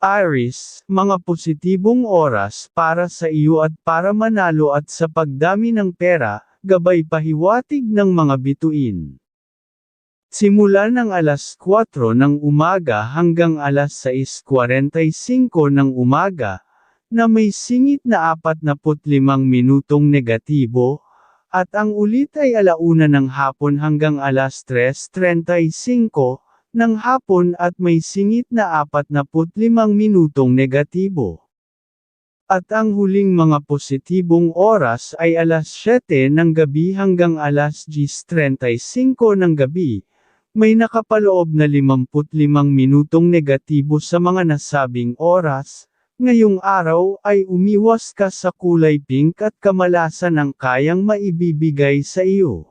Iris, mga positibong oras para sa iyo at para manalo at sa pagdami ng pera, gabay pahiwatig ng mga bituin. Simula ng alas 4 ng umaga hanggang alas 6.45 ng umaga, na may singit na 45 minutong negatibo, at ang ulit ay alauna ng hapon hanggang alas 3.35 ng hapon at may singit na 45 minutong negatibo. At ang huling mga positibong oras ay alas 7 ng gabi hanggang alas 10.35 ng gabi, may nakapaloob na 55 minutong negatibo sa mga nasabing oras, ngayong araw ay umiwas ka sa kulay pink at kamalasan ang kayang maibibigay sa iyo.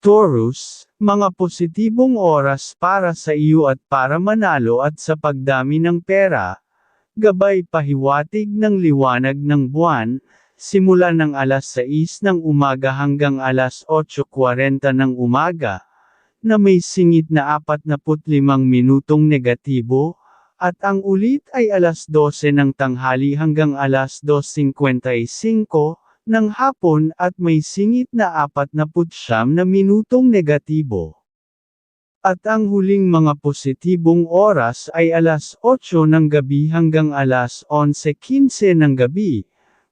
Taurus, mga positibong oras para sa iyo at para manalo at sa pagdami ng pera, gabay pahiwatig ng liwanag ng buwan, simula ng alas 6 ng umaga hanggang alas 8.40 ng umaga, na may singit na 45 minutong negatibo, at ang ulit ay alas 12 ng tanghali hanggang alas 2.55, ng hapon at may singit na 49 na minutong negatibo. At ang huling mga positibong oras ay alas 8 ng gabi hanggang alas 11.15 ng gabi.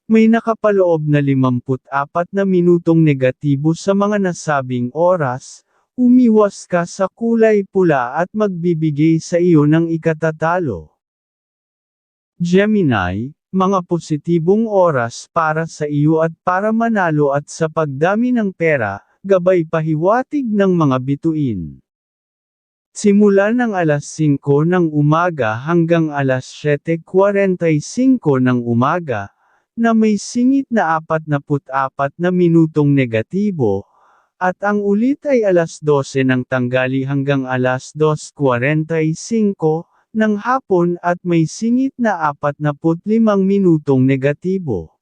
May nakapaloob na 54 na minutong negatibo sa mga nasabing oras, umiwas ka sa kulay pula at magbibigay sa iyo ng ikatatalo. Gemini, mga positibong oras para sa iyo at para manalo at sa pagdami ng pera, gabay pahiwatig ng mga bituin. Simula ng alas 5 ng umaga hanggang alas 7.45 ng umaga, na may singit na 44 na minutong negatibo, at ang ulit ay alas 12 ng tanggali hanggang alas 2.45, ng hapon at may singit na 45 minutong negatibo.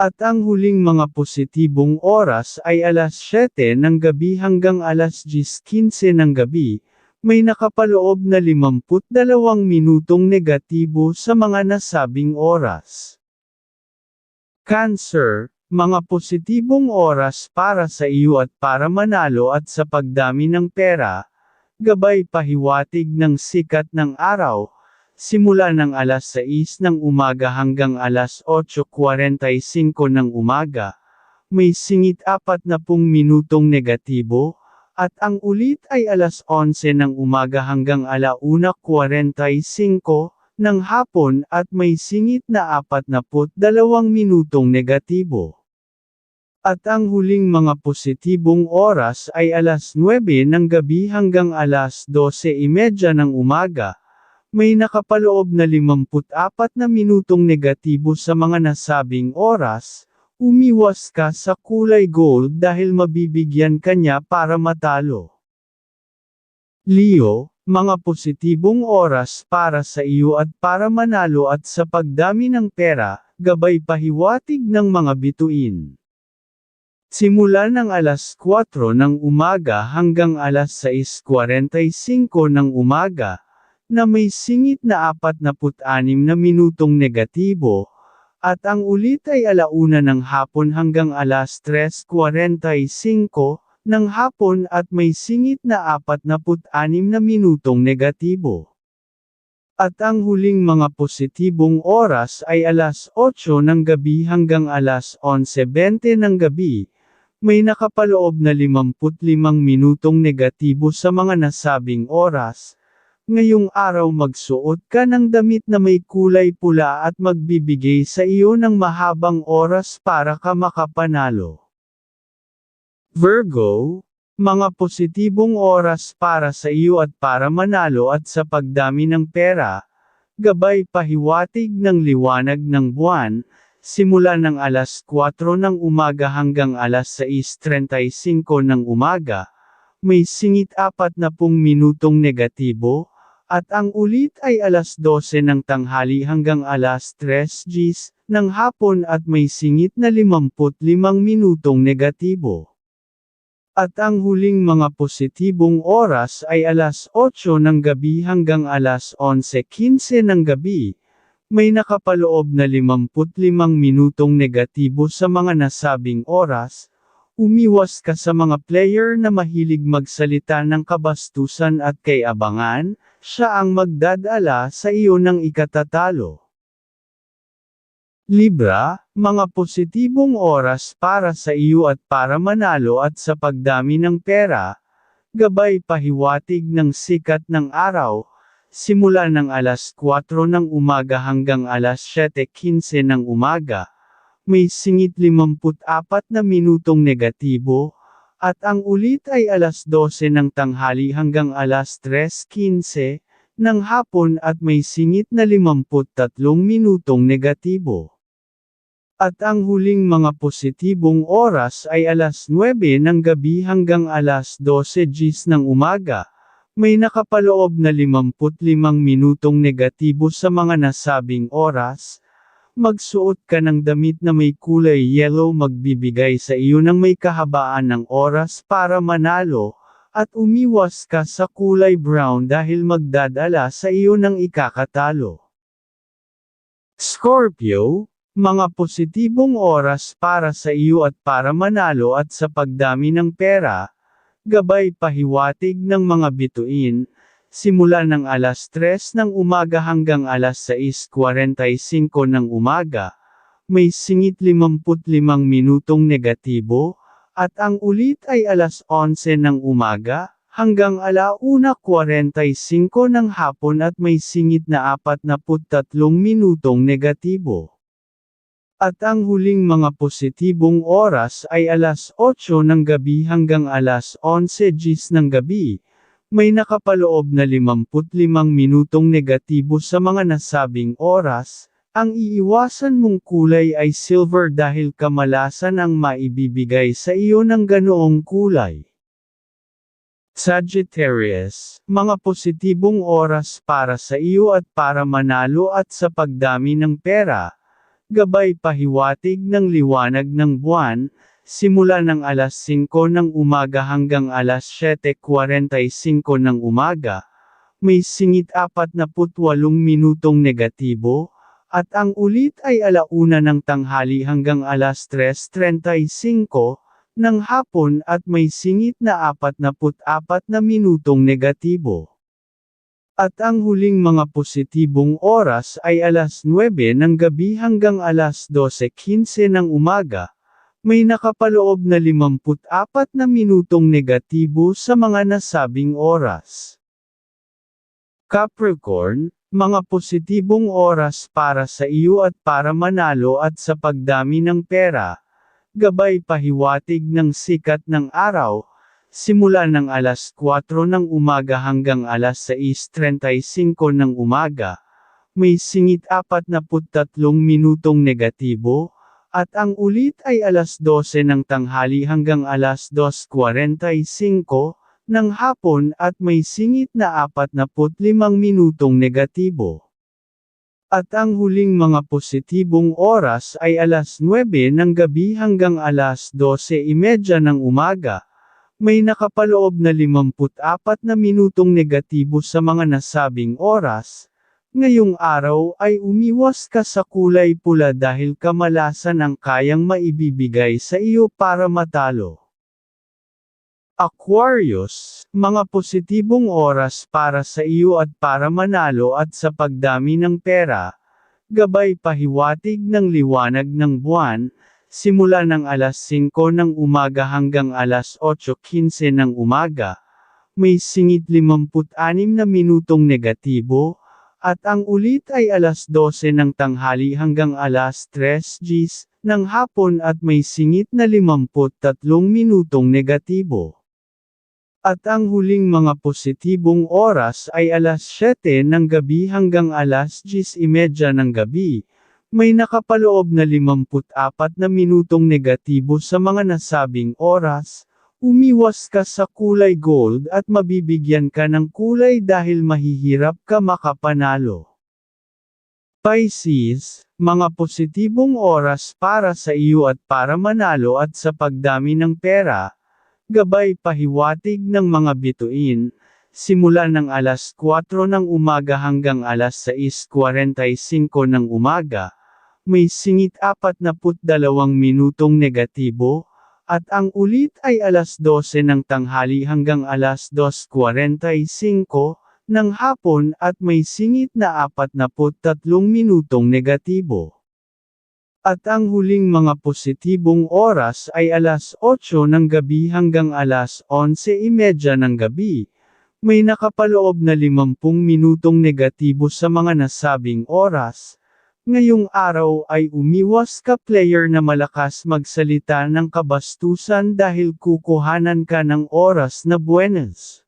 At ang huling mga positibong oras ay alas 7 ng gabi hanggang alas 10.15 ng gabi, may nakapaloob na 52 minutong negatibo sa mga nasabing oras. Cancer, mga positibong oras para sa iyo at para manalo at sa pagdami ng pera, gabay pahiwatig ng sikat ng araw, simula ng alas 6 ng umaga hanggang alas 8.45 ng umaga, may singit 40 minutong negatibo, at ang ulit ay alas 11 ng umaga hanggang alauna 45 ng hapon at may singit na 42 minutong negatibo. At ang huling mga positibong oras ay alas 9 ng gabi hanggang alas 12.30 ng umaga. May nakapaloob na 54 na minutong negatibo sa mga nasabing oras, umiwas ka sa kulay gold dahil mabibigyan kanya para matalo. Leo, mga positibong oras para sa iyo at para manalo at sa pagdami ng pera, gabay pahiwatig ng mga bituin. Simula ng alas 4 ng umaga hanggang alas 6.45 ng umaga, na may singit na 46 na minutong negatibo, at ang ulit ay alauna ng hapon hanggang alas 3.45 ng hapon at may singit na 46 na minutong negatibo. At ang huling mga positibong oras ay alas 8 ng gabi hanggang alas 11.20 ng gabi, may nakapaloob na 55 minutong negatibo sa mga nasabing oras. Ngayong araw magsuot ka ng damit na may kulay pula at magbibigay sa iyo ng mahabang oras para ka makapanalo. Virgo, mga positibong oras para sa iyo at para manalo at sa pagdami ng pera, gabay pahiwatig ng liwanag ng buwan, simula ng alas 4 ng umaga hanggang alas 6.35 ng umaga, may singit 40 minutong negatibo, at ang ulit ay alas 12 ng tanghali hanggang alas 3 Gs ng hapon at may singit na 55 minutong negatibo. At ang huling mga positibong oras ay alas 8 ng gabi hanggang alas 11.15 ng gabi. May nakapaloob na 55 minutong negatibo sa mga nasabing oras. Umiwas ka sa mga player na mahilig magsalita ng kabastusan at kay abangan, siya ang magdadala sa iyo ng ikatatalo. Libra, mga positibong oras para sa iyo at para manalo at sa pagdami ng pera, gabay pahiwatig ng sikat ng araw, simula ng alas 4 ng umaga hanggang alas 7.15 ng umaga, may singit 54 na minutong negatibo, at ang ulit ay alas 12 ng tanghali hanggang alas 3.15 ng hapon at may singit na 53 minutong negatibo. At ang huling mga positibong oras ay alas 9 ng gabi hanggang alas 12 gis ng umaga. May nakapaloob na 55 minutong negatibo sa mga nasabing oras. Magsuot ka ng damit na may kulay yellow magbibigay sa iyo ng may kahabaan ng oras para manalo, at umiwas ka sa kulay brown dahil magdadala sa iyo ng ikakatalo. Scorpio, mga positibong oras para sa iyo at para manalo at sa pagdami ng pera, gabay pahiwatig ng mga bituin, simula ng alas 3 ng umaga hanggang alas 6.45 ng umaga, may singit 55 minutong negatibo, at ang ulit ay alas 11 ng umaga, hanggang alauna 45 ng hapon at may singit na 43 minutong negatibo. At ang huling mga positibong oras ay alas 8 ng gabi hanggang alas 11 gis ng gabi. May nakapaloob na 55 minutong negatibo sa mga nasabing oras. Ang iiwasan mong kulay ay silver dahil kamalasan ang maibibigay sa iyo ng ganoong kulay. Sagittarius, mga positibong oras para sa iyo at para manalo at sa pagdami ng pera, gabay pahiwatig ng liwanag ng buwan, simula ng alas 5 ng umaga hanggang alas 7.45 ng umaga, may singit 48 minutong negatibo, at ang ulit ay alauna ng tanghali hanggang alas 3.35 ng hapon at may singit na 44 na minutong negatibo. At ang huling mga positibong oras ay alas 9 ng gabi hanggang alas 12.15 ng umaga. May nakapaloob na 54 na minutong negatibo sa mga nasabing oras. Capricorn, mga positibong oras para sa iyo at para manalo at sa pagdami ng pera. Gabay pahiwatig ng sikat ng araw, simula ng alas 4 ng umaga hanggang alas 6.35 ng umaga, may singit 43 minutong negatibo, at ang ulit ay alas 12 ng tanghali hanggang alas 2.45 ng hapon at may singit na 45 minutong negatibo. At ang huling mga positibong oras ay alas 9 ng gabi hanggang alas 12.30 ng umaga, may nakapaloob na 54 na minutong negatibo sa mga nasabing oras. Ngayong araw ay umiwas ka sa kulay pula dahil kamalasan ang kayang maibibigay sa iyo para matalo. Aquarius, mga positibong oras para sa iyo at para manalo at sa pagdami ng pera, gabay pahiwatig ng liwanag ng buwan, simula ng alas 5 ng umaga hanggang alas 8.15 ng umaga, may singit 56 na minutong negatibo, at ang ulit ay alas 12 ng tanghali hanggang alas 3 gis ng hapon at may singit na 53 minutong negatibo. At ang huling mga positibong oras ay alas 7 ng gabi hanggang alas 10.30 ng gabi, may nakapaloob na 54 na minutong negatibo sa mga nasabing oras, umiwas ka sa kulay gold at mabibigyan ka ng kulay dahil mahihirap ka makapanalo. Pisces, mga positibong oras para sa iyo at para manalo at sa pagdami ng pera, gabay pahiwatig ng mga bituin, simula ng alas 4 ng umaga hanggang alas 6.45 ng umaga, may singit 42 minutong negatibo, at ang ulit ay alas 12 ng tanghali hanggang alas 2.45 ng hapon at may singit na 43 minutong negatibo. At ang huling mga positibong oras ay alas 8 ng gabi hanggang alas 11.30 ng gabi. May nakapaloob na 50 minutong negatibo sa mga nasabing oras. Ngayong araw ay umiwas ka player na malakas magsalita ng kabastusan dahil kukuhanan ka ng oras na buenas.